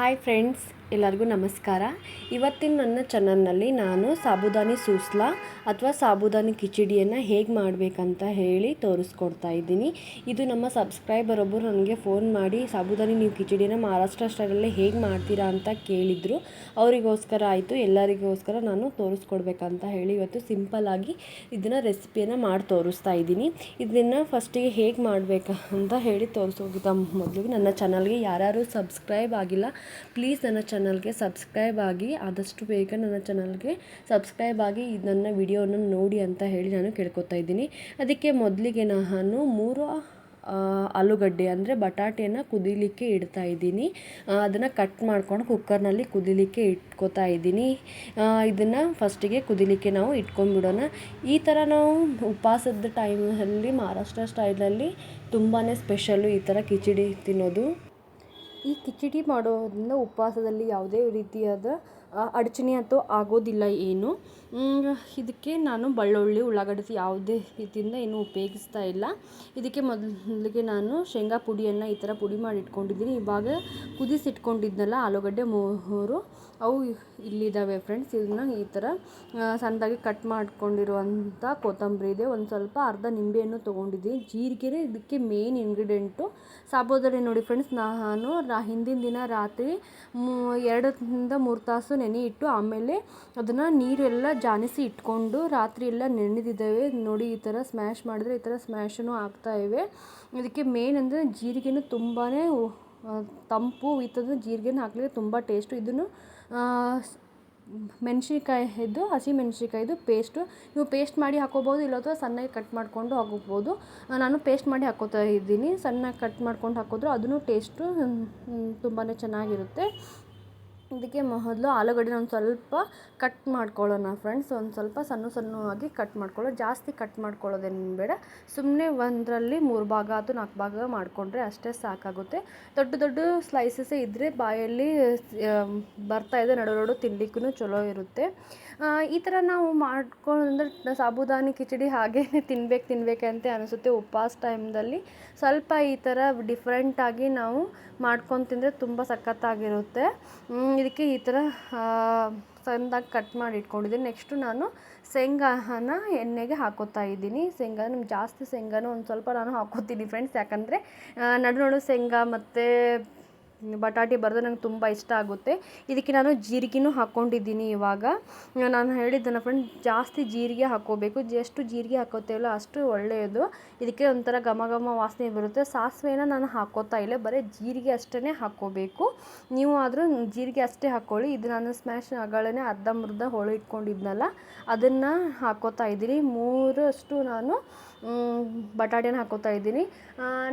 Hi friends, ಎಲ್ಲರಿಗೂ ನಮಸ್ಕಾರ. ಇವತ್ತಿನ ನನ್ನ ಚಾನಲ್ನಲ್ಲಿ ನಾನು ಸಾಬುದಾನಿ ಸೂಸ್ಲಾ ಅಥವಾ ಸಾಬುದಾನಿ ಕಿಚಡಿಯನ್ನು ಹೇಗೆ ಮಾಡಬೇಕಂತ ಹೇಳಿ ತೋರಿಸ್ಕೊಡ್ತಾ ಇದ್ದೀನಿ. ಇದು ನಮ್ಮ ಸಬ್ಸ್ಕ್ರೈಬರ್ ಒಬ್ಬರು ನನಗೆ ಫೋನ್ ಮಾಡಿ, ಸಾಬುದಾನಿ ನೀವು ಕಿಚಡಿಯನ್ನು ಮಹಾರಾಷ್ಟ್ರ ಸ್ಟೈಲಲ್ಲೇ ಹೇಗೆ ಮಾಡ್ತೀರಾ? ಅಂತ ಕೇಳಿದರು. ಅವರಿಗೋಸ್ಕರ ಆಯಿತು, ಎಲ್ಲರಿಗೋಸ್ಕರ ನಾನು ತೋರಿಸ್ಕೊಡ್ಬೇಕಂತ ಹೇಳಿ ಇವತ್ತು ಸಿಂಪಲ್ಲಾಗಿ ಇದನ್ನು ರೆಸಿಪಿಯನ್ನು ಮಾಡಿ ತೋರಿಸ್ತಾ ಇದ್ದೀನಿ. ಇದನ್ನು ಫಸ್ಟಿಗೆ ಹೇಗೆ ಮಾಡಬೇಕಂತ ಹೇಳಿ ತೋರಿಸೋಗಿದ್ದ ಮೊದಲು ನನ್ನ ಚಾನಲ್ಗೆ ಯಾರ್ಯಾರು ಸಬ್ಸ್ಕ್ರೈಬ್ ಆಗಿಲ್ಲ ಪ್ಲೀಸ್ ನನ್ನ ಚಾನಲ್ಗೆ ಸಬ್ಸ್ಕ್ರೈಬ್ ಆಗಿ, ಆದಷ್ಟು ಬೇಗ ನನ್ನ ಚಾನಲ್ಗೆ ಸಬ್ಸ್ಕ್ರೈಬ್ ಆಗಿ ನನ್ನ ವಿಡಿಯೋನ ನೋಡಿ ಅಂತ ಹೇಳಿ ನಾನು ಕೇಳ್ಕೊತಾ ಇದ್ದೀನಿ. ಅದಕ್ಕೆ ಮೊದಲಿಗೆ ನಾನು ಮೂರು ಆಲೂಗಡ್ಡೆ ಅಂದರೆ ಬಟಾಟೆಯನ್ನು ಕುದಿಲಿಕ್ಕೆ ಇಡ್ತಾ ಇದ್ದೀನಿ. ಅದನ್ನು ಕಟ್ ಮಾಡ್ಕೊಂಡು ಕುಕ್ಕರ್ನಲ್ಲಿ ಕುದಿಲಿಕ್ಕೆ ಇಟ್ಕೋತಾ ಇದ್ದೀನಿ. ಇದನ್ನು ಫಸ್ಟಿಗೆ ಕುದಿಲಿಕ್ಕೆ ನಾವು ಇಟ್ಕೊಂಡ್ಬಿಡೋಣ. ಈ ಥರ ನಾವು ಉಪವಾಸದ ಟೈಮಲ್ಲಿ ಮಹಾರಾಷ್ಟ್ರ ಸ್ಟೈಲಲ್ಲಿ ತುಂಬಾ ಸ್ಪೆಷಲ್ಲು ಈ ಥರ ಕಿಚಡಿ ತಿನ್ನೋದು. ಈ ಕಿಚಡಿ ಮಾಡೋದರಿಂದ ಉಪವಾಸದಲ್ಲಿ ಯಾವುದೇ ರೀತಿಯಾದ ಅಡಚಣೆ ಅಂತೂ ಆಗೋದಿಲ್ಲ ಏನು. ಇದಕ್ಕೆ ನಾನು ಬೆಳ್ಳುಳ್ಳಿ, ಉಳ್ಳಾಗಡ್ಡಿ ಯಾವುದೇ ರೀತಿಯಿಂದ ಏನು ಉಪಯೋಗಿಸ್ತಾ ಇಲ್ಲ. ಇದಕ್ಕೆ ಮೊದಲಿಗೆ ನಾನು ಶೇಂಗಾ ಪುಡಿಯನ್ನು ಈ ಥರ ಪುಡಿ ಮಾಡಿ ಇಟ್ಕೊಂಡಿದ್ದೀನಿ. ಇವಾಗ ಕುದಿಸಿಟ್ಕೊಂಡಿದ್ನಲ್ಲ, ಆಲೂಗಡ್ಡೆ ಮೂರು ಅವು ಇಲ್ಲಿದ್ದಾವೆ ಫ್ರೆಂಡ್ಸ್ ಇದನ್ನ ಈ ಥರ ಸಣ್ಣದಾಗಿ ಕಟ್ ಮಾಡ್ಕೊಂಡಿರುವಂಥ ಕೊತ್ತಂಬರಿ ಇದೆ. ಒಂದು ಸ್ವಲ್ಪ ಅರ್ಧ ನಿಂಬೆಯನ್ನು ತೊಗೊಂಡಿದ್ದೀನಿ. ಜೀರಿಗೆ ಇದಕ್ಕೆ ಮೇನ್ ಇಂಗ್ರೀಡಿಯೆಂಟು ಸಾಬೋದರೆ ನೋಡಿ ಫ್ರೆಂಡ್ಸ್ ನಾನು ರಾ, ಹಿಂದಿನ ದಿನ ರಾತ್ರಿ ಎರಡರಿಂದ ಮೂರು ತಾಸು ನೆನೆ ಇಟ್ಟು ಆಮೇಲೆ ಅದನ್ನು ನೀರೆಲ್ಲ ಜಾನಿಸಿ ಇಟ್ಕೊಂಡು ರಾತ್ರಿ ಎಲ್ಲ ನೆನೆದಿದ್ದಾವೆ. ನೋಡಿ, ಈ ಥರ ಸ್ಮ್ಯಾಶ್ ಮಾಡಿದ್ರೆ ಈ ಥರ ಸ್ಮ್ಯಾಶನ್ನು ಆಗ್ತಾ ಇವೆ. ಇದಕ್ಕೆ ಮೇನ್ ಅಂದರೆ ಜೀರಿಗೆನೂ ತುಂಬಾ ತಂಪು ಈ ಥರದ ಜೀರಿಗೆನ ಹಾಕಲಿಕ್ಕೆ ತುಂಬ ಟೇಸ್ಟು ಇದನ್ನು ಮೆಣಸಿನ್ಕಾಯಿದ್ದು ಹಸಿ ಮೆಣಸಿನ್ಕಾಯಿದು ಪೇಸ್ಟು ನೀವು ಪೇಸ್ಟ್ ಮಾಡಿ ಹಾಕೋಬೋದು ಇಲ್ಲ ಅಥವಾ ಸಣ್ಣಗೆ ಕಟ್ ಮಾಡಿಕೊಂಡು ಹಾಕೋಬೋದು ನಾನು ಪೇಸ್ಟ್ ಮಾಡಿ ಹಾಕೋತಾ ಇದ್ದೀನಿ. ಸಣ್ಣಗೆ ಕಟ್ ಮಾಡ್ಕೊಂಡು ಹಾಕಿದ್ರು ಅದನ್ನು ಟೇಸ್ಟು ತುಂಬಾ ಚೆನ್ನಾಗಿರುತ್ತೆ. ಇದಕ್ಕೆ ಮೊದಲು ಆಲೂಗಡ್ಡೆನ ಒಂದು ಸ್ವಲ್ಪ ಕಟ್ ಮಾಡ್ಕೊಳ್ಳೋಣ ಫ್ರೆಂಡ್ಸ್ ಒಂದು ಸ್ವಲ್ಪ ಸಣ್ಣ ಸಣ್ಣವಾಗಿ ಕಟ್ ಮಾಡ್ಕೊಳ್ಳೋ ಜಾಸ್ತಿ ಕಟ್ ಮಾಡ್ಕೊಳ್ಳೋದೇನು ಬೇಡ. ಸುಮ್ಮನೆ ಒಂದರಲ್ಲಿ ಮೂರು ಭಾಗ ಅಥವಾ ನಾಲ್ಕು ಭಾಗ ಮಾಡಿಕೊಂಡ್ರೆ ಅಷ್ಟೇ ಸಾಕಾಗುತ್ತೆ. ದೊಡ್ಡ ದೊಡ್ಡ ಸ್ಲೈಸಸ್ಸೇ ಇದ್ದರೆ ಬಾಯಲ್ಲಿ ಬರ್ತಾಯಿದೆ ನಡು ನಡು ತಿನ್ನಲಿಕ್ಕೂ ಚಲೋ ಇರುತ್ತೆ. ಈ ಥರ ನಾವು ಮಾಡ್ಕೊಂಡ್ರೆ ಸಾಬುದಾನಿ, ಕಿಚಡಿ ಹಾಗೇ ತಿನ್ಬೇಕು, ತಿನ್ಬೇಕಂತ ಅನಿಸುತ್ತೆ ಉಪವಾಸ ಟೈಮ್ದಲ್ಲಿ ಸ್ವಲ್ಪ ಈ ಥರ ಡಿಫ್ರೆಂಟಾಗಿ ನಾವು ಮಾಡ್ಕೊಂಡು ತಿಂದರೆ ತುಂಬ ಸಖತ್ತಾಗಿರುತ್ತೆ. ಇದಕ್ಕೆ ಈ ಥರ ಸಣ್ಣದಾಗಿ ಕಟ್ ಮಾಡಿ ಇಟ್ಕೊಂಡಿದ್ದೀನಿ. ನೆಕ್ಸ್ಟು ನಾನು ಶೇಂಗಾನ ಎಣ್ಣೆಗೆ ಹಾಕೋತಾ ಇದ್ದೀನಿ. ಶೇಂಗಾ ನಿಮ್ಗೆ ಜಾಸ್ತಿ ಶೇಂಗಾನು ಒಂದು ಸ್ವಲ್ಪ ನಾನು ಹಾಕೋತೀನಿ ಫ್ರೆಂಡ್ಸ್ ಯಾಕಂದರೆ ನಡು ನಡು ಶೇಂಗಾ ಮತ್ತು ಬಟಾಟೆ ಬರೋದು ನಂಗೆ ತುಂಬ ಇಷ್ಟ ಆಗುತ್ತೆ. ಇದಕ್ಕೆ ನಾನು ಜೀರಿಗೆನೂ ಹಾಕ್ಕೊಂಡಿದ್ದೀನಿ ಇವಾಗ. ನಾನು ಹೇಳಿದ್ದೆನ ಫ್ರೆಂಡ್ ಜಾಸ್ತಿ ಜೀರಿಗೆ ಹಾಕ್ಕೋಬೇಕು. ಎಷ್ಟು ಜೀರಿಗೆ ಹಾಕೋತೇವಲ್ಲ ಅಷ್ಟು ಒಳ್ಳೆಯದು. ಇದಕ್ಕೆ ಒಂಥರ ಘಮ ಘಮ ವಾಸನೆ ಬರುತ್ತೆ. ಸಾಸಿವೆನ ನಾನು ಹಾಕೋತಾ ಇಲ್ಲ. ಬರೀ ಜೀರಿಗೆ ಅಷ್ಟೇ ಹಾಕ್ಕೋಬೇಕು. ನೀವು ಆದರೂ ಜೀರಿಗೆ ಅಷ್ಟೇ ಹಾಕ್ಕೊಳ್ಳಿ. ಇದು ನಾನು ಸ್ಮ್ಯಾಶ್ ಆಗಳೇ ಅರ್ಧ ಮುರ್ಧ ಹೋಳು ಇಟ್ಕೊಂಡಿದ್ನಲ್ಲ, ಅದನ್ನು ಹಾಕೋತಾ ಇದ್ದೀನಿ. ಮೂರಷ್ಟು ನಾನು ಬಟಾಟೆನ ಹಾಕೋತಾ ಇದ್ದೀನಿ.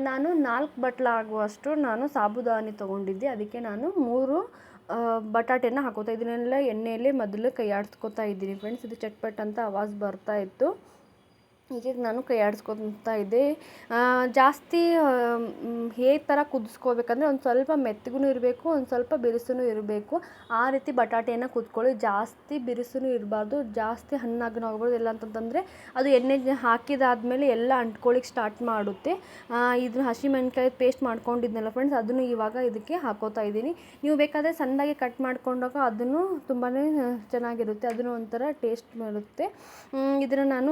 ನಾನು ನಾಲ್ಕು ಬಟ್ಲಾಗುವಷ್ಟು ನಾನು ಸಾಬುದಾನಿ ತೊಗೊಂಡಿದ್ದೆ. ಅದಕ್ಕೆ ನಾನು ಮೂರು ಬಟಾಟೆನ ಹಾಕೋತಾ ಎಲ್ಲ ಎಣ್ಣೆಯಲ್ಲೇ ಮೊದಲು ಕೈ ಆಡಿಸ್ಕೊತಾ ಇದ್ದೀನಿ. ಫ್ರೆಂಡ್ಸ್, ಇದು ಚಟ್ಪಟ್ ಅಂತ ಆವಾಜ್ ಬರ್ತಾ ಇತ್ತು. ಹೀಗೆ ನಾನು ಕೈ ಆಡಿಸ್ಕೊತಾ ಇದ್ದೆ ಜಾಸ್ತಿ ಹೇಗೆ ಥರ ಕುದಿಸ್ಕೋಬೇಕಂದ್ರೆ ಒಂದು ಸ್ವಲ್ಪ ಮೆತ್ತಗೂ ಇರಬೇಕು, ಒಂದು ಸ್ವಲ್ಪ ಬಿರುಸೂ ಇರಬೇಕು. ಆ ರೀತಿ ಬಟಾಟೆಯನ್ನು ಕುದ್ಕೊಳ್ಳಿ. ಜಾಸ್ತಿ ಬಿರುಸೂ ಇರಬಾರ್ದು. ಜಾಸ್ತಿ ಹಣ್ಣಾಗೂ ಆಗ್ಬಾರ್ದು ಇಲ್ಲ ಅಂತಂತಂದರೆ ಅದು ಎಣ್ಣೆ ಹಾಕಿದಾದ್ಮೇಲೆ ಎಲ್ಲ ಅಂಟ್ಕೊಳ್ಳಿಕ್ಕೆ ಸ್ಟಾರ್ಟ್ ಮಾಡುತ್ತೆ. ಇದನ್ನ ಹಸಿಮೆಣ್ಕಾಯಿ ಪೇಸ್ಟ್ ಮಾಡ್ಕೊಂಡಿದ್ನಲ್ಲ ಫ್ರೆಂಡ್ಸ್ ಅದನ್ನು ಇವಾಗ ಇದಕ್ಕೆ ಹಾಕೋತಾ ಇದ್ದೀನಿ. ನೀವು ಬೇಕಾದರೆ ಸಣ್ಣದಾಗಿ ಕಟ್ ಮಾಡ್ಕೊಂಡಾಗ ಅದನ್ನು ತುಂಬಾ ಚೆನ್ನಾಗಿರುತ್ತೆ. ಅದನ್ನು ಒಂಥರ ಟೇಸ್ಟ್ ಬರುತ್ತೆ. ಇದನ್ನು ನಾನು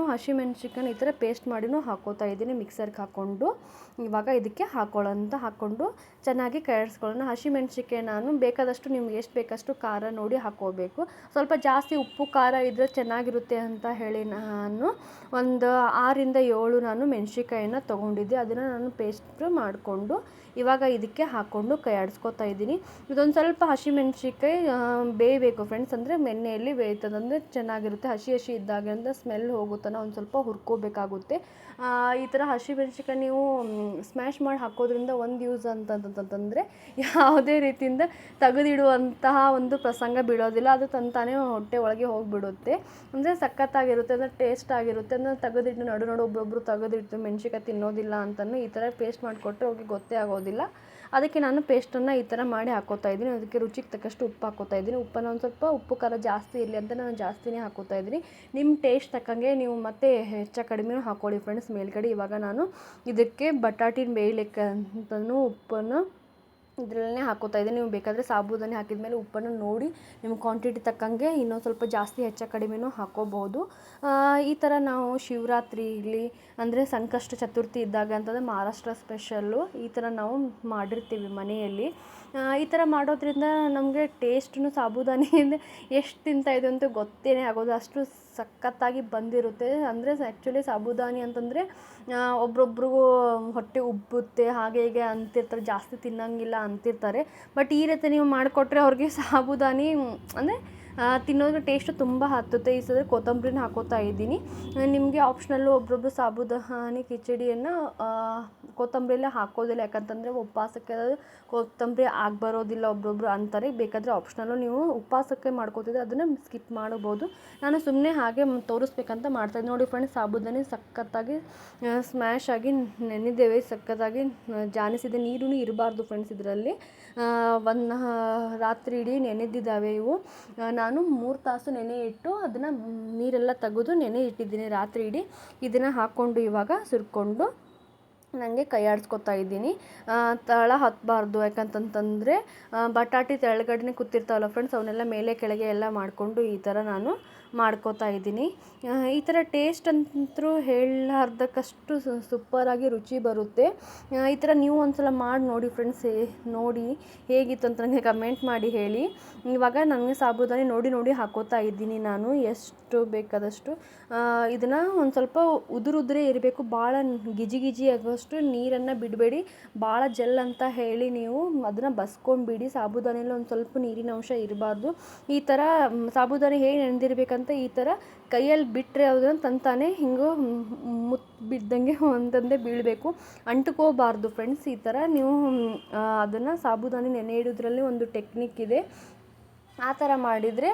ಹಸಿಮೆಣ್ಸಿನ್ಕಾಯಿ ಈ ಥರ ಪೇಸ್ಟ್ ಮಾಡಿನೂ ಹಾಕೋತಾ ಇದ್ದೀನಿ ಮಿಕ್ಸರ್ಗೆ ಹಾಕ್ಕೊಂಡು. ಇವಾಗ ಇದಕ್ಕೆ ಹಾಕೊಳ್ಳೋಂತ ಹಾಕ್ಕೊಂಡು ಚೆನ್ನಾಗಿ ಕೈಯಾಡಿಸ್ಕೊಳ್ಳೋಣ ಹಸಿಮೆಣ್ಸಿನ್ಕಾಯಿ ನಾನು ಬೇಕಾದಷ್ಟು ನಿಮ್ಗೆ ಎಷ್ಟು ಬೇಕಷ್ಟು ಖಾರ ನೋಡಿ ಹಾಕ್ಕೋಬೇಕು. ಸ್ವಲ್ಪ ಜಾಸ್ತಿ ಉಪ್ಪು, ಖಾರ ಇದ್ದರೆ ಚೆನ್ನಾಗಿರುತ್ತೆ ಅಂತ ಹೇಳಿ ನಾನು ಒಂದು ಆರಿಂದ ಏಳು ನಾನು ಮೆಣ್ಸಿನ್ಕಾಯಿನ ತೊಗೊಂಡಿದ್ದೆ. ಅದನ್ನು ನಾನು ಪೇಸ್ಟ್ ಮಾಡಿಕೊಂಡು ಇವಾಗ ಇದಕ್ಕೆ ಹಾಕ್ಕೊಂಡು ಕೈ ಆಡಿಸ್ಕೊತಾ ಇದ್ದೀನಿ. ಇದೊಂದು ಸ್ವಲ್ಪ ಹಸಿಮೆಣ್ಸಿನ್ಕಾಯಿ ಬೇಯಬೇಕು ಫ್ರೆಂಡ್ಸ್ ಅಂದರೆ ಮೆನ್ನೆಯಲ್ಲಿ ಬೇಯ್ತದಂದರೆ ಚೆನ್ನಾಗಿರುತ್ತೆ. ಹಸಿ ಹಸಿ ಇದ್ದಾಗಿಂದ ಸ್ಮೆಲ್ ಹೋಗುತ್ತಾನ ಒಂದು ಸ್ವಲ್ಪ ಹುರ್ಕೋಬೇಕಾಗುತ್ತೆ. ಈ ಥರ ಹಸಿಮೆಣ್ಸಿನ್ಕಾಯಿ ನೀವು ಸ್ಮ್ಯಾಶ್ ಮಾಡಿ ಹಾಕೋದ್ರಿಂದ ಒಂದು ಯೂಸ್ ಅಂತಂತಂತಂದರೆ ಯಾವುದೇ ರೀತಿಯಿಂದ ತೆಗೆದಿಡುವಂತಹ ಒಂದು ಪ್ರಸಂಗ ಬೀಳೋದಿಲ್ಲ. ಅದು ತಂತಾನೇ ಹೊಟ್ಟೆ ಒಳಗೆ ಹೋಗಿಬಿಡುತ್ತೆ. ಅಂದರೆ ಸಖತ್ತಾಗಿರುತ್ತೆ, ಅಂದರೆ ಟೇಸ್ಟ್ ಆಗಿರುತ್ತೆ. ಅಂದರೆ ತೆಗೆದಿಟ್ಟು ನಡು ನಡು ಒಬ್ಬೊಬ್ಬರು ತೆಗೆದಿಟ್ಟು ಮೆಣ್ಸಿನ್ಕಾಯಿ ತಿನ್ನೋದಿಲ್ಲ ಅಂತಲೂ ಈ ಥರ ಪೇಸ್ಟ್ ಮಾಡಿಕೊಟ್ರೆ ಅವ್ರಿಗೆ ಗೊತ್ತೇ ಆಗೋದಿಲ್ಲ. ಅದಕ್ಕೆ ನಾನು ಪೇಸ್ಟನ್ನು ಈ ಥರ ಮಾಡಿ ಹಾಕೋತಾ ಇದ್ದೀನಿ. ಅದಕ್ಕೆ ರುಚಿಗೆ ತಕ್ಕಷ್ಟು ಉಪ್ಪು ಹಾಕೋತಾ ಇದ್ದೀನಿ. ಉಪ್ಪನ್ನು ಒಂದು ಸ್ವಲ್ಪ ಉಪ್ಪು, ಖಾರ ಜಾಸ್ತಿ ಇರಲಿ ಅಂತ ನಾನು ಜಾಸ್ತಿನೇ ಹಾಕೋತಾ ಇದ್ದೀನಿ. ನಿಮ್ಮ ಟೇಸ್ಟ್ ತಕ್ಕಂಗೆ ನೀವು ಮತ್ತೆ ಹೆಚ್ಚು ಕಡಿಮೆನೂ ಹಾಕ್ಕೊಳ್ಳಿ ಫ್ರೆಂಡ್ಸ್ ಮೇಲ್ಗಡೆ ಇವಾಗ ನಾನು ಇದಕ್ಕೆ ಬಟಾಟಿನ ಅಂತಲೂ ಉಪ್ಪನ್ನು ಇದರಲ್ಲೇ ಹಾಕೋತಾ ಇದ್ದೀನಿ. ನೀವು ಬೇಕಾದರೆ ಸಾಬೂದಾನಿ ಹಾಕಿದ ಮೇಲೆ ಉಪ್ಪನ್ನು ನೋಡಿ ನಿಮ್ಮ ಕ್ವಾಂಟಿಟಿ ತಕ್ಕಂಗೆ ಇನ್ನೊಂದು ಸ್ವಲ್ಪ ಜಾಸ್ತಿ ಹೆಚ್ಚ ಕಡಿಮೆನೂ ಹಾಕ್ಕೋಬೋದು ಈ ಥರ ನಾವು ಶಿವರಾತ್ರಿ ಇರಲಿ ಅಂದರೆ ಸಂಕಷ್ಟ ಚತುರ್ಥಿ ಇದ್ದಾಗ ಅಂತಂದರೆ ಮಹಾರಾಷ್ಟ್ರ ಸ್ಪೆಷಲ್ಲು ಈ ಥರ ನಾವು ಮಾಡಿರ್ತೀವಿ ಮನೆಯಲ್ಲಿ. ಈ ಥರ ಮಾಡೋದ್ರಿಂದ ನಮಗೆ ಟೇಸ್ಟ್ನು ಸಾಬೂದಾನಿಯಿಂದ ಎಷ್ಟು ತಿಂತಾಯಿದೆ ಅಂತ ಗೊತ್ತೇ ಆಗೋದು. ಅಷ್ಟು ಸಖತ್ತಾಗಿ ಬಂದಿರುತ್ತೆ. ಅಂದರೆ ಆ್ಯಕ್ಚುಲಿ ಸಾಬುದಾನಿ ಅಂತಂದರೆ ಒಬ್ರೊಬ್ರಿಗೂ ಹೊಟ್ಟೆ ಉಬ್ಬುತ್ತೆ, ಹಾಗೆ ಹೀಗೆ ಅಂತಿರ್ತಾರೆ, ಜಾಸ್ತಿ ತಿನ್ನೋಂಗಿಲ್ಲ ಅಂತಿರ್ತಾರೆ. ಬಟ್ ಈ ರೀತಿ ನೀವು ಮಾಡಿಕೊಟ್ರೆ ಅವ್ರಿಗೆ ಸಾಬುದಾನಿ, ಅಂದರೆ ತಿನ್ನೋದ್ರ ಟೇಸ್ಟು ತುಂಬ ಹತ್ತುತ್ತೆ. ಈ ಸಲ ಕೊತ್ತಂಬ್ರಿನ ಹಾಕೋತಾ ಇದ್ದೀನಿ. ನಿಮಗೆ ಆಪ್ಷನಲ್ಲು ಒಬ್ಬೊಬ್ರು ಸಾಬುದಹಾನಿ, ಕಿಚಡಿಯನ್ನು ಕೊತ್ತಂಬರಿ ಹಾಕೋದಿಲ್ಲ. ಯಾಕಂತಂದರೆ ಉಪವಾಸಕ್ಕೆ ಕೊತ್ತಂಬರಿ ಆಗಿ ಬರೋದಿಲ್ಲ ಒಬ್ಬೊಬ್ರು ಅಂತಾರೆ. ಬೇಕಾದರೆ ಆಪ್ಷನಲ್ಲು ನೀವು ಉಪವಾಸಕ್ಕೆ ಮಾಡ್ಕೋತಿದ್ರೆ ಅದನ್ನು ಸ್ಕಿಪ್ ಮಾಡ್ಬೋದು. ನಾನು ಸುಮ್ಮನೆ ಹಾಗೆ ತೋರಿಸ್ಬೇಕಂತ ಮಾಡ್ತಾಯಿದ್ದೆ ನೋಡಿ ಫ್ರೆಂಡ್ಸ್ ಸಾಬುದಾನಿ ಸಖತ್ತಾಗಿ ಸ್ಮ್ಯಾಶ್ ಆಗಿ ನೆನೆದೇವೆ ಸಖತ್ತಾಗಿ ಜಾನಿಸಿದೆ ನೀರು ಇರಬಾರ್ದು ಫ್ರೆಂಡ್ಸ್ ಇದರಲ್ಲಿ. ಒಂದು ರಾತ್ರಿ ಇಡೀ ನೆನೆದಿದ್ದಾವೆ ಇವು. ನಾನು ಮೂರು ತಾಸು ನೆನೆ ಇಟ್ಟು ಅದನ್ನು ನೀರೆಲ್ಲ ತೆಗೆದು ನೆನೆ ಇಟ್ಟಿದ್ದೀನಿ ರಾತ್ರಿ ಇಡೀ. ಇದನ್ನು ಹಾಕ್ಕೊಂಡು ಇವಾಗ ಸುರ್ಕೊಂಡು ನನಗೆ ಕೈಯಾಡಿಸ್ಕೊತಾ ಇದ್ದೀನಿ. ತಳ ಹತ್ತಬಾರ್ದು ಯಾಕಂತಂತಂದರೆ ಬಟಾಟಿ ತೆಳಗಡೆನೆ ಕೂತಿರ್ತಾವಲ್ಲ ಫ್ರೆಂಡ್ಸ್ ಅವನ್ನೆಲ್ಲ ಮೇಲೆ ಕೆಳಗೆ ಎಲ್ಲ ಮಾಡಿಕೊಂಡು ಈ ಥರ ನಾನು ಮಾಡ್ಕೋತಾ ಇದ್ದೀನಿ. ಈ ಥರ ಟೇಸ್ಟ್ ಅಂತೂ ಹೇಳಲಾರ್ದಕ್ಕಷ್ಟು ಸೂಪರಾಗಿ ರುಚಿ ಬರುತ್ತೆ. ಈ ಥರ ನೀವು ಒಂದು ಸಲ ಮಾಡಿ ನೋಡಿ ಫ್ರೆಂಡ್ಸ್ ನೋಡಿ ಹೇಗಿತ್ತು ಅಂತ ನನಗೆ ಕಮೆಂಟ್ ಮಾಡಿ ಹೇಳಿ. ಇವಾಗ ನನಗೆ ಸಾಬುದಾನಿ ನೋಡಿ ನೋಡಿ ಹಾಕೋತಾ ಇದ್ದೀನಿ ನಾನು. ಎಷ್ಟು ಬೇಕಾದಷ್ಟು. ಇದನ್ನು ಒಂದು ಸ್ವಲ್ಪ ಉದುರುದ್ರೆ ಇರಬೇಕು. ಭಾಳ ಗಿಜಿ ಗಿಜಿ ಆಗೋಷ್ಟು ನೀರನ್ನು ಬಿಡಬೇಡಿ. ಭಾಳ ಜೆಲ್ ಅಂತ ಹೇಳಿ ನೀವು ಅದನ್ನು ಬಸ್ಕೊಂಡ್ಬಿಡಿ. ಸಾಬುದಾನಿಯಲ್ಲಿ ಒಂದು ಸ್ವಲ್ಪ ನೀರಿನ ಅಂಶ ಇರಬಾರ್ದು. ಈ ಥರ, ಸಾಬುದಾನಿ ಹೇಗೆ ನೆನೆದಿರ್ಬೇಕಂತ ಈ ಥರ ಕೈಯಲ್ಲಿ ಬಿಟ್ಟರೆ ಅದನ್ನು ತಂತಾನೆ ಹಿಂಗೆ ಮುತ್ತು ಬಿದ್ದಂಗೆ ಒಂದೊಂದೇ ಬೀಳಬೇಕು. ಅಂಟ್ಕೋಬಾರ್ದು ಫ್ರೆಂಡ್ಸ್ ಈ ಥರ ನೀವು ಅದನ್ನು ಸಾಬುದಾನಿ ನೆನೆ ಇಡೋದ್ರಲ್ಲಿ ಒಂದು ಟೆಕ್ನಿಕ್ ಇದೆ. ಆ ಥರ ಮಾಡಿದರೆ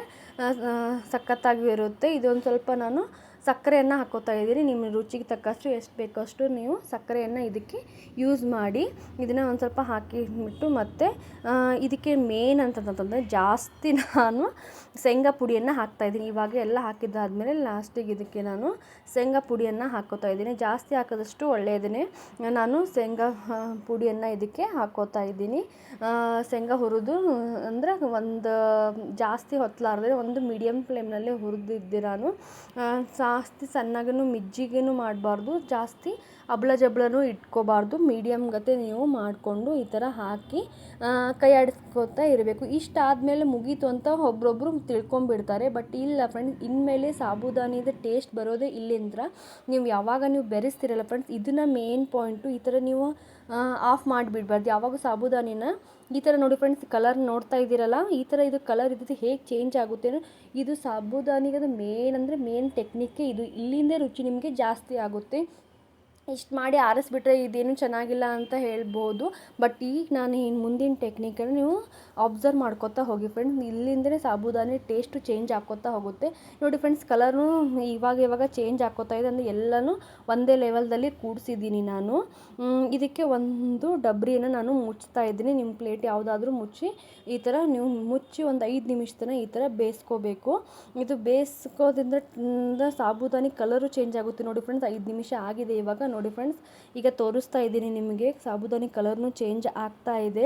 ಸಖತ್ತಾಗಿ ಇರುತ್ತೆ. ಇದೊಂದು ಸ್ವಲ್ಪ ನಾನು ಸಕ್ಕರೆಯನ್ನು ಹಾಕ್ಕೋತಾ ಇದ್ದೀನಿ ನಿಮ್ಮ ರುಚಿಗೆ ತಕ್ಕಷ್ಟು ಎಷ್ಟು ಬೇಕೋ ಅಷ್ಟು ನೀವು ಸಕ್ಕರೆಯನ್ನು ಇದಕ್ಕೆ ಯೂಸ್ ಮಾಡಿ, ಇದನ್ನು ಒಂದು ಸ್ವಲ್ಪ ಹಾಕಿಬಿಟ್ಟು ಮತ್ತು ಇದಕ್ಕೆ ಮೇನ್ ಅಂತಂತಂದರೆ ಜಾಸ್ತಿ ನಾನು ಶೇಂಗಾ ಪುಡಿಯನ್ನು ಹಾಕ್ತಾಯಿದ್ದೀನಿ ಇವಾಗ ಎಲ್ಲ ಹಾಕಿದ್ದಾದಮೇಲೆ ಲಾಸ್ಟಿಗೆ ಇದಕ್ಕೆ ನಾನು ಶೇಂಗಾ ಪುಡಿಯನ್ನು ಹಾಕ್ಕೋತಾ ಇದ್ದೀನಿ. ಜಾಸ್ತಿ ಹಾಕೋದಷ್ಟು ಒಳ್ಳೆಯದೇ ನಾನು ಶೇಂಗಾ ಪುಡಿಯನ್ನು ಇದಕ್ಕೆ ಹಾಕ್ಕೋತಾ ಇದ್ದೀನಿ. ಶೇಂಗಾ ಹುರಿದು ಅಂದರೆ ಒಂದು ಜಾಸ್ತಿ ಹೊತ್ತಲಾರ್ದೆ ಒಂದು ಮೀಡಿಯಮ್ ಫ್ಲೇಮ್ನಲ್ಲಿ ಹುರಿದಿದ್ದೆ ನಾನು. ಜಾಸ್ತಿ ಸಣ್ಣಗೂ ಮಿಜ್ಜಿಗೂ ಮಾಡಬಾರ್ದು ಜಾಸ್ತಿ ಅಬ್ಳ ಜಬ್ಳನೂ ಇಟ್ಕೋಬಾರ್ದು. ಮೀಡಿಯಮ್ ಗತೆ ನೀವು ಮಾಡಿಕೊಂಡು ಈ ಥರ ಹಾಕಿ ಕೈ ಆಡಿಸ್ಕೋತಾ ಇರಬೇಕು. ಇಷ್ಟು ಆದಮೇಲೆ ಮುಗೀತು ಅಂತ ಒಬ್ರೊಬ್ರು ತಿಳ್ಕೊಂಬಿಡ್ತಾರೆ ಬಟ್ ಇಲ್ಲ ಫ್ರೆಂಡ್ಸ್, ಇನ್ಮೇಲೆ ಸಾಬುದಾನಿದ ಟೇಸ್ಟ್ ಬರೋದೇ ಇಲ್ಲಿಂದ ನೀವು ಯಾವಾಗ ನೀವು ಬೆರೆಸ್ತೀರಲ್ಲ ಫ್ರೆಂಡ್ಸ್, ಇದನ್ನು ಮೇನ್ ಪಾಯಿಂಟು. ಈ ಥರ ನೀವು ಆಫ್ ಮಾಡಿಬಿಡ್ಬಾರ್ದು. ಯಾವಾಗ ಸಾಬೂದಾನಿನ ಈ ಥರ ನೋಡಿ ಫ್ರೆಂಡ್ಸ್, ಕಲರ್ ನೋಡ್ತಾ ಇದ್ದೀರಲ್ಲ, ಈ ಥರ ಇದು ಕಲರ್ ಇದ್ದು ಹೇಗೆ ಚೇಂಜ್ ಆಗುತ್ತೆ ಇದು ಸಾಬೂದಾನಿಗದು ಮೇನ್ ಅಂದರೆ ಮೇನ್ ಟೆಕ್ನಿಕ್ಕೇ ಇದು ಇಲ್ಲಿಂದೇ ರುಚಿ ನಿಮಗೆ ಜಾಸ್ತಿ ಆಗುತ್ತೆ. ಇಷ್ಟು ಮಾಡಿ ಆರಿಸ್ಬಿಟ್ರೆ ಇದೇನು ಚೆನ್ನಾಗಿಲ್ಲ ಅಂತ ಹೇಳ್ಬೋದು. ಬಟ್ ಈಗ ನಾನು ಇನ್ನು ಮುಂದಿನ ಟೆಕ್ನಿಕನ್ನು ನೀವು ಅಬ್ಸರ್ವ್ ಮಾಡ್ಕೋತಾ ಹೋಗಿ ಫ್ರೆಂಡ್ಸ್ ಇಲ್ಲಿಂದಲೇ ಸಾಬೂದಾನಿ ಟೇಸ್ಟು ಚೇಂಜ್ ಆಕ್ಕೋತಾ ಹೋಗುತ್ತೆ. ನೋಡಿ ಫ್ರೆಂಡ್ಸ್ ಕಲರ್ನು ಇವಾಗ ಇವಾಗ ಚೇಂಜ್ ಆಕ್ಕೋತಾ ಇದೆ ಅಂದರೆ ಎಲ್ಲನೂ ಒಂದೇ ಲೆವೆಲ್ದಲ್ಲಿ ಕೂಡಿಸಿದ್ದೀನಿ ನಾನು. ಇದಕ್ಕೆ ಒಂದು ಡಬ್ರಿಯನ್ನು ನಾನು ಮುಚ್ತಾ ಇದ್ದೀನಿ. ನಿಮ್ಮ ಪ್ಲೇಟ್ ಯಾವುದಾದ್ರೂ ಮುಚ್ಚಿ ಈ ಥರ ನೀವು ಮುಚ್ಚಿ ಒಂದು ಐದು ನಿಮಿಷ ತನಕ ಈ ಥರ ಬೇಯಿಸ್ಕೋಬೇಕು. ಇದು ಬೇಯಿಸ್ಕೋದ್ರಿಂದ ಸಾಬೂದಾನಿ ಕಲರು ಚೇಂಜ್ ಆಗುತ್ತೆ. ನೋಡಿ ಫ್ರೆಂಡ್ಸ್ ಐದು ನಿಮಿಷ ಆಗಿದೆ ಇವಾಗ. ನೋಡಿ ಫ್ರೆಂಡ್ಸ್ ಈಗ ತೋರಿಸ್ತಾ ಇದ್ದೀನಿ ನಿಮಗೆ. ಸಾಬುದಾನಿ ಕಲರ್ನು ಚೇಂಜ್ ಆಗ್ತಾ ಇದೆ.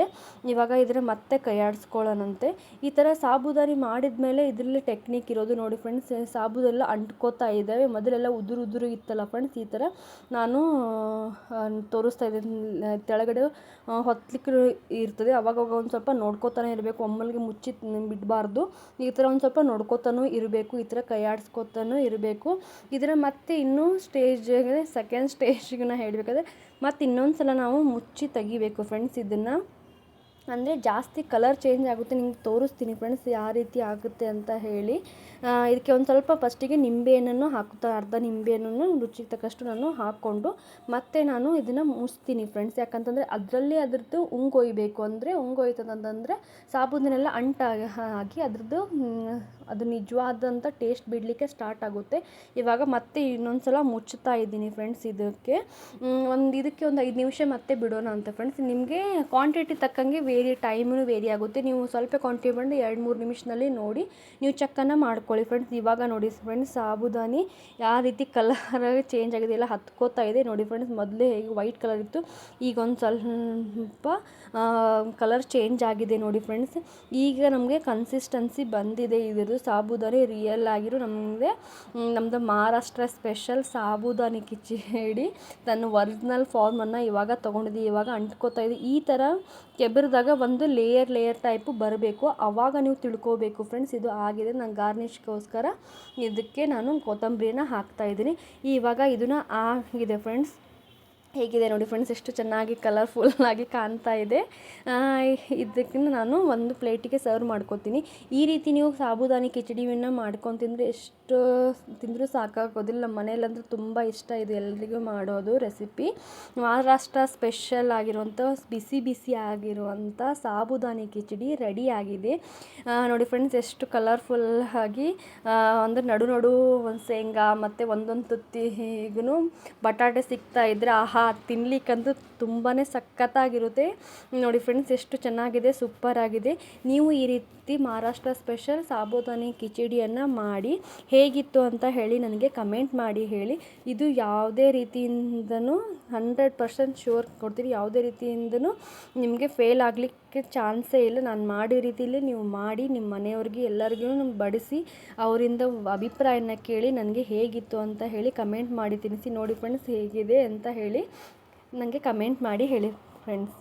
ಇವಾಗ ಇದ್ರೆ ಮತ್ತೆ ಕೈಯಾಡಿಸ್ಕೊಳ್ಳೋಣಂತೆ. ಈ ಥರ ಸಾಬುದಾನಿ ಮಾಡಿದ ಮೇಲೆ ಇದರಲ್ಲಿ ಟೆಕ್ನಿಕ್ ಇರೋದು ನೋಡಿ ಫ್ರೆಂಡ್ಸ್ ಸಾಬುದೆಲ್ಲ ಅಂಟ್ಕೋತಾ ಇದ್ದಾವೆ. ಮೊದಲೆಲ್ಲ ಉದುರು ಉದುರು ಇತ್ತಲ್ಲ ಫ್ರೆಂಡ್ಸ್ ಈ ಥರ ನಾನು ತೋರಿಸ್ತಾ ಇದ್ದೀನಿ. ತೆಳಗಡೆ ಹೊತ್ತಲಿಕ್ಕೆ ಇರ್ತದೆ. ಅವಾಗವಾಗ ಒಂದು ಸ್ವಲ್ಪ ನೋಡ್ಕೋತಾನೆ ಇರಬೇಕು. ಒಮ್ಮಲ್ಗೆ ಮುಚ್ಚಿ ಬಿಡಬಾರ್ದು. ಈ ಥರ ಒಂದು ಸ್ವಲ್ಪ ನೋಡ್ಕೋತಾನೂ ಇರಬೇಕು. ಈ ಥರ ಕೈ ಆಡಿಸ್ಕೋತಾನೂ ಇರಬೇಕು. ಇದರ ಮತ್ತೆ ಇನ್ನೂ ಸ್ಟೇಜ್ ಸೆಕೆಂಡ್ ಸ್ಟೇಜ್ಗೆ ನಾ ಹೇಳಬೇಕಾದ್ರೆ ಮತ್ತು ಇನ್ನೊಂದು ಸಲ ನಾವು ಮುಚ್ಚಿ ತೆಗಿಬೇಕು ಫ್ರೆಂಡ್ಸ್ ಇದನ್ನು. ಅಂದರೆ ಜಾಸ್ತಿ ಕಲರ್ ಚೇಂಜ್ ಆಗುತ್ತೆ, ನಿಮ್ಗೆ ತೋರಿಸ್ತೀನಿ ಫ್ರೆಂಡ್ಸ್ ಯಾವ ರೀತಿ ಆಗುತ್ತೆ ಅಂತ ಹೇಳಿ. ಇದಕ್ಕೆ ಒಂದು ಸ್ವಲ್ಪ ಫಸ್ಟಿಗೆ ನಿಂಬೆಹಣ್ಣನ್ನು ಹಾಕುತ್ತಾ, ಅರ್ಧ ನಿಂಬೆಹಣ್ಣನ್ನು ರುಚಿಗೆ ತಕ್ಕಷ್ಟು ನಾನು ಹಾಕ್ಕೊಂಡು ಮತ್ತೆ ನಾನು ಇದನ್ನು ಮುಚ್ತೀನಿ ಫ್ರೆಂಡ್ಸ್ ಯಾಕಂತಂದರೆ ಅದರಲ್ಲೇ ಅದ್ರದ್ದು ಉಂಗೊಯ್ಬೇಕು. ಅಂದರೆ ಉಂಗೊಯ್ತದಂತಂದರೆ ಸಾಬೂನೆಲ್ಲ ಅಂಟಾಗಿ ಹಾಕಿ ಅದ್ರದ್ದು ಅದು ನಿಜವಾದಂಥ ಟೇಸ್ಟ್ ಬಿಡಲಿಕ್ಕೆ ಸ್ಟಾರ್ಟ್ ಆಗುತ್ತೆ. ಇವಾಗ ಮತ್ತೆ ಇನ್ನೊಂದು ಸಲ ಮುಚ್ಚುತ್ತಾ ಇದ್ದೀನಿ ಫ್ರೆಂಡ್ಸ್ ಇದಕ್ಕೆ. ಒಂದು ಇದಕ್ಕೆ ಒಂದು ಐದು ನಿಮಿಷ ಮತ್ತೆ ಬಿಡೋಣ ಅಂತ ಫ್ರೆಂಡ್ಸ್ ನಿಮಗೆ ಕ್ವಾಂಟಿಟಿ ತಕ್ಕಂಗೆ ವೇರಿ ಟೈಮೂ ವೇರಿ ಆಗುತ್ತೆ. ನೀವು ಸ್ವಲ್ಪ ಕ್ವಾಂಟಿಟಿ ಬಂದು ಎರಡು ಮೂರು ನಿಮಿಷದಲ್ಲಿ ನೋಡಿ. ನೀವು ಚೆಕ್ಕನ್ನು ಮಾಡ್ಕೊಳ್ಳಿ ಫ್ರೆಂಡ್ಸ್ ಇವಾಗ ನೋಡಿ ಫ್ರೆಂಡ್ಸ್ ಸಾಬುದಾನಿ ಯಾವ ರೀತಿ ಕಲರ್ ಚೇಂಜ್ ಆಗಿದೆ ಎಲ್ಲ ಹತ್ಕೋತಾ ಇದೆ. ನೋಡಿ ಫ್ರೆಂಡ್ಸ್ ಮೊದಲೇ ಹೇಗೆ ವೈಟ್ ಕಲರ್ ಇತ್ತು. ಈಗ ಒಂದು ಸ್ವಲ್ಪ ಕಲರ್ ಚೇಂಜ್ ಆಗಿದೆ ನೋಡಿ ಫ್ರೆಂಡ್ಸ್ ಈಗ ನಮಗೆ ಕನ್ಸಿಸ್ಟೆನ್ಸಿ ಬಂದಿದೆ. ಇದ್ರದ್ದು ಸಾಬುದಾನಿ ರಿಯಲ್ ಆಗಿರೋ ನಮಗೆ ನಮ್ಮದು ಮಹಾರಾಷ್ಟ್ರ ಸ್ಪೆಷಲ್ ಸಾಬುದಾನಿ ಕಿಚಡಿ ತನ್ನ ಒರಿಜಿನಲ್ ಫಾರ್ಮನ್ನು ಇವಾಗ ತೊಗೊಂಡಿದ್ದೆ ಇವಾಗ ಅಂಟ್ಕೋತಾ ಇದೆ. ಈ ಥರ ಕೆಬ್ಬರಿದಾಗ ಒಂದು ಲೇಯರ್ ಲೇಯರ್ ಟೈಪು ಬರಬೇಕು. ಆವಾಗ ನೀವು ತಿಳ್ಕೋಬೇಕು ಫ್ರೆಂಡ್ಸ್ ಇದು ಆಗಿದೆ ನಾನು ಗಾರ್ನಿಷ್ಗೋಸ್ಕರ ಇದಕ್ಕೆ ನಾನು ಕೊತ್ತಂಬರಿನ ಹಾಕ್ತಾಯಿದ್ದೀನಿ ಇವಾಗ ಇದನ್ನು ಆಗಿದೆ ಫ್ರೆಂಡ್ಸ್ ಹೇಗಿದೆ ನೋಡಿ ಫ್ರೆಂಡ್ಸ್ ಎಷ್ಟು ಚೆನ್ನಾಗಿ ಕಲರ್ಫುಲ್ಲಾಗಿ ಕಾಣ್ತಾ ಇದೆ. ಇದಕ್ಕಿಂತ ನಾನು ಒಂದು ಪ್ಲೇಟಿಗೆ ಸರ್ವ್ ಮಾಡ್ಕೊತೀನಿ. ಈ ರೀತಿ ನೀವು ಸಾಬುದಾನಿ ಕಿಚಡಿಯನ್ನು ಮಾಡ್ಕೊಂಡು ತಿಂದರೆ ಎಷ್ಟು, ತಿಂದರೂ ಸಾಕಾಗೋದಿಲ್ಲ. ನಮ್ಮ ಮನೇಲಂದ್ರೆ ತುಂಬ ಇಷ್ಟ ಇದೆ ಎಲ್ಲರಿಗೂ ಮಾಡೋದು ರೆಸಿಪಿ ಮಹಾರಾಷ್ಟ್ರ ಸ್ಪೆಷಲ್ ಆಗಿರುವಂಥ ಬಿಸಿ ಬಿಸಿ ಆಗಿರುವಂಥ ಸಾಬುದಾನಿ ಕಿಚಡಿ ರೆಡಿ ಆಗಿದೆ. ನೋಡಿ ಫ್ರೆಂಡ್ಸ್ ಎಷ್ಟು ಕಲರ್ಫುಲ್ ಆಗಿ ಅಂದರೆ ನಡು ನಡು ಒಂದು ಶೇಂಗಾ ಮತ್ತು ಒಂದೊಂದು ತುತ್ತಿಗೂ ಬಟಾಟೆ ಸಿಗ್ತಾ ಇದ್ದರೆ ಆಹಾ ತಿನ್ಲಿಕ್ಕಂತೂ ತುಂಬಾ ಸಖತ್ತಾಗಿರುತ್ತೆ. ನೋಡಿ ಫ್ರೆಂಡ್ಸ್ ಎಷ್ಟು ಚೆನ್ನಾಗಿದೆ ಸೂಪರ್ ಆಗಿದೆ ನೀವು ಈ ರೀತಿ ಮಹಾರಾಷ್ಟ್ರ ಸ್ಪೆಷಲ್ ಸಾಬೂದಾನಿ ಕಿಚಡಿಯನ್ನು ಮಾಡಿ ಹೇಗಿತ್ತು ಅಂತ ಹೇಳಿ ನನಗೆ ಕಮೆಂಟ್ ಮಾಡಿ ಹೇಳಿ. ಇದು ಯಾವುದೇ ರೀತಿಯಿಂದನೂ ಹಂಡ್ರೆಡ್ ಪರ್ಸೆಂಟ್ ಶೋರ್ ಕೊಡ್ತೀರಿ ಯಾವುದೇ ರೀತಿಯಿಂದನೂ ನಿಮಗೆ ಫೇಲ್ ಆಗಲಿಕ್ಕೆ ಚಾನ್ಸೇ ಇಲ್ಲ. ನಾನು ಮಾಡೋ ರೀತಿಯಲ್ಲಿ ನೀವು ಮಾಡಿ ನಿಮ್ಮ ಮನೆಯವ್ರಿಗೆ, ಎಲ್ಲರಿಗೂ ಬಡಿಸಿ ಅವರಿಂದ ಅಭಿಪ್ರಾಯನ ಕೇಳಿ, ನನಗೆ ಹೇಗಿತ್ತು ಅಂತ ಹೇಳಿ ಕಮೆಂಟ್ ಮಾಡಿ ತಿನ್ನಿಸಿ. ನೋಡಿ ಫ್ರೆಂಡ್ಸ್ ಹೇಗಿದೆ ಅಂತ ಹೇಳಿ ನನಗೆ ಕಮೆಂಟ್ ಮಾಡಿ ಹೇಳಿ ಫ್ರೆಂಡ್ಸ್